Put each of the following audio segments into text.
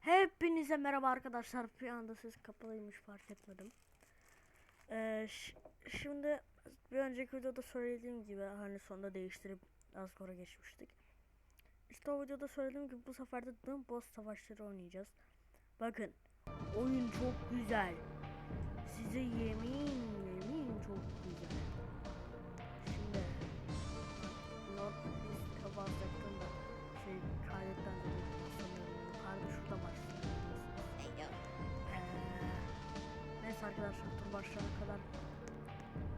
Hepinize merhaba arkadaşlar. Bir anda ses kapalıymış fark etmedim. Ee, şimdi bir önceki videoda söylediğim gibi hani sonunda değiştirip az sonra geçmiştik. İşte o videoda söylediğim gibi bu sefer de Doom Boss savaşları oynayacağız. Bakın oyun çok güzel. Size yemin yemin çok güzel. Arkadaşlar tur başlayana kadar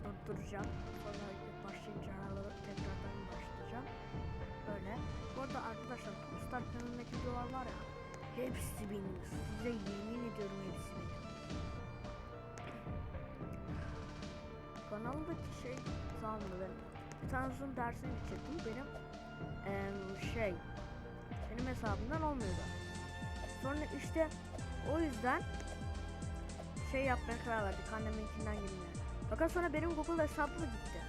durduracağım. Sonra başlayınca aralara tekrardan başlayacağım. Böyle. Bu arada arkadaşlar Popstar kanalındaki videolar var ya. Hepsi benim. Size yemin ediyorum hepsi benim. Kanaldaki şey sağlamda ben bir tane Zoom dersine gidecektim. Benim eee, şey benim hesabımdan olmuyordu. Sonra işte o yüzden şey yapmaya karar verdik anneminkinden girmeye. Fakat sonra benim Google hesabım gitti.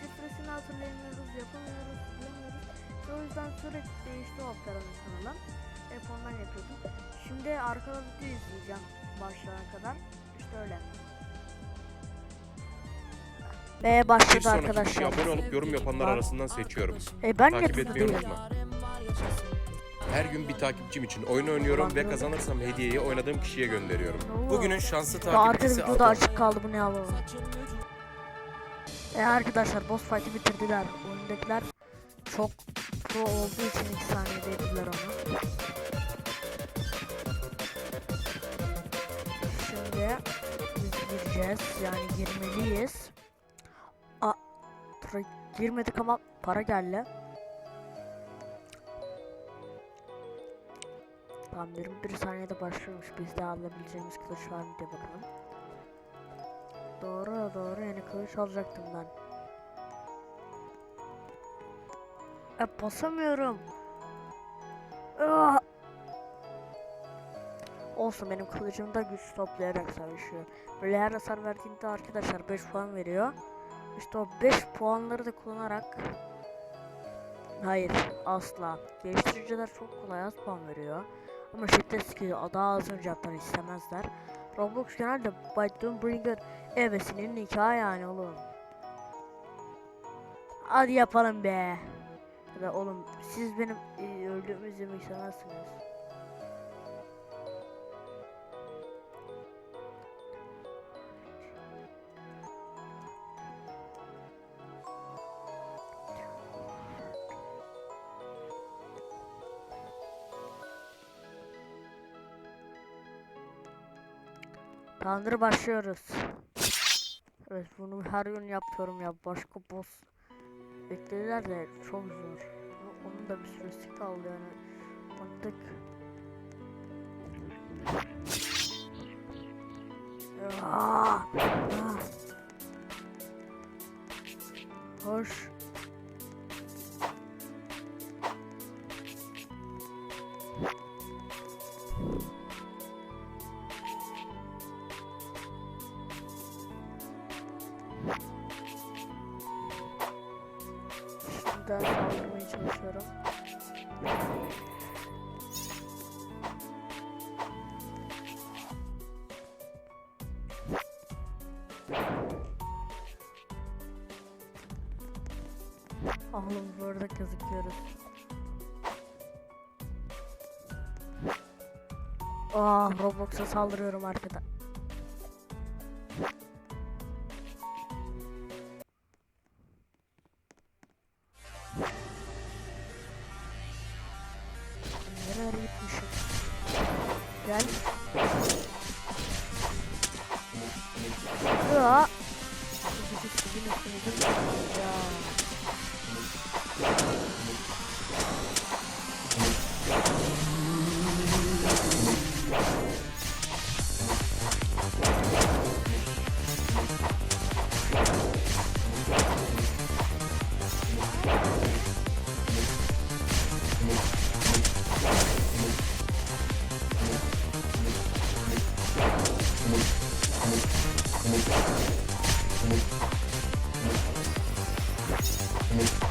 Şifresini hatırlayamıyoruz, yapamıyoruz, bulamıyoruz. İşte o yüzden sürekli değişti o Optera'nın kanalı. Hep ondan yapıyordum. Şimdi arkada video izleyeceğim başlayana kadar. İşte öyle. Ve Bir başladı sonraki arkadaşlar. kişiye abone olup yorum yapanlar arasından seçiyorum. E ben Takip niye etmeyi unutma. Her gün bir takipçim için oyun oynuyorum ve kazanırsam hediyeyi oynadığım kişiye gönderiyorum. Bugünün şanslı arkada takipçisi videoda Adam. açık kaldı bu ne alalım. E arkadaşlar boss fight'ı bitirdiler. Oyundakiler çok pro olduğu için 2 saniyede yediler onu. Şimdi biz gireceğiz. Yani girmeliyiz. A girmedik ama para geldi. Tamam 21 saniyede başlıyormuş. Biz de alabileceğimiz kılıç var mı diye bakalım. Doğru doğru yeni kılıç alacaktım ben. E basamıyorum. Ah! Olsun benim kılıcım da güç toplayarak savaşıyor. Böyle her hasar verdiğinde arkadaşlar 5 puan veriyor. İşte o 5 puanları da kullanarak Hayır asla. Geliştiriciler çok kolay az puan veriyor. Ama şiddet skill daha az önce yaptan istemezler. Roblox genelde by Doombringer evesinin nikahı yani oğlum. Hadi yapalım be. Ya oğlum siz benim e, öldüğümü izlemek istemezsiniz. Tamamdır başlıyoruz. Evet bunu her gün yapıyorum ya başka boss beklediler de çok zor. Onun da bir süresi kaldı yani. Baktık. Ah! Şimdiden saldırmaya çalışıyorum. Oğlum burada gözüküyoruz. Aa Roblox'a saldırıyorum arkada. Ya. Bizi Move.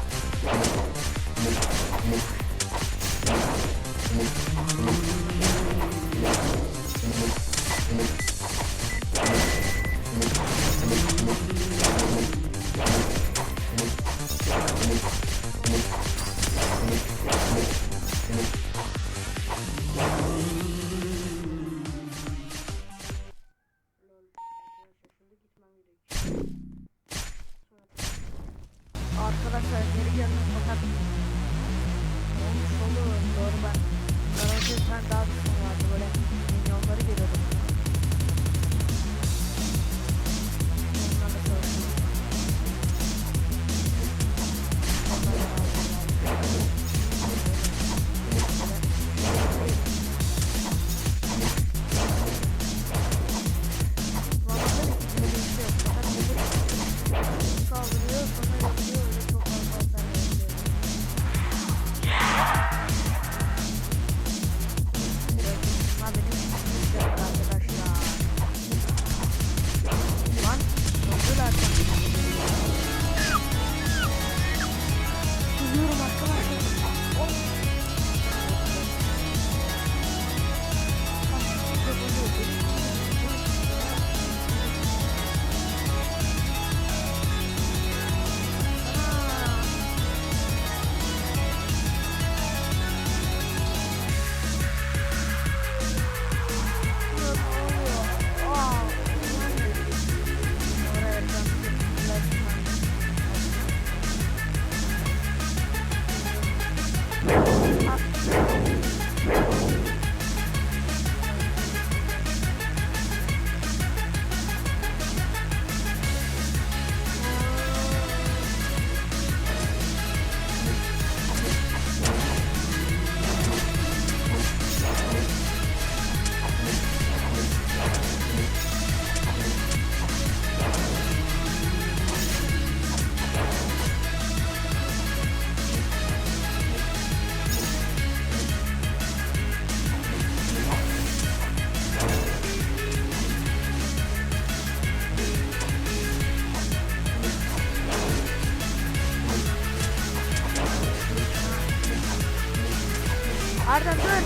Arda dur.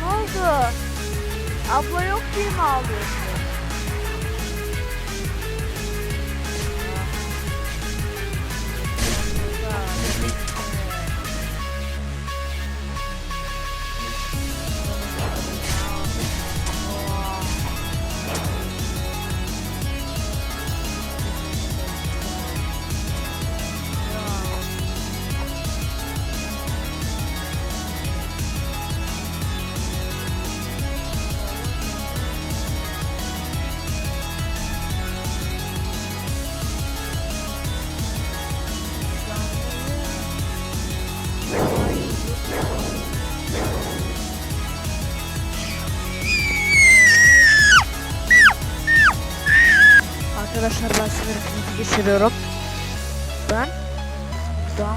Ne oldu? Abla yok diye mi ağlıyorsun? Arkadaşlar ben sınıfımı geçiriyorum. Ben daha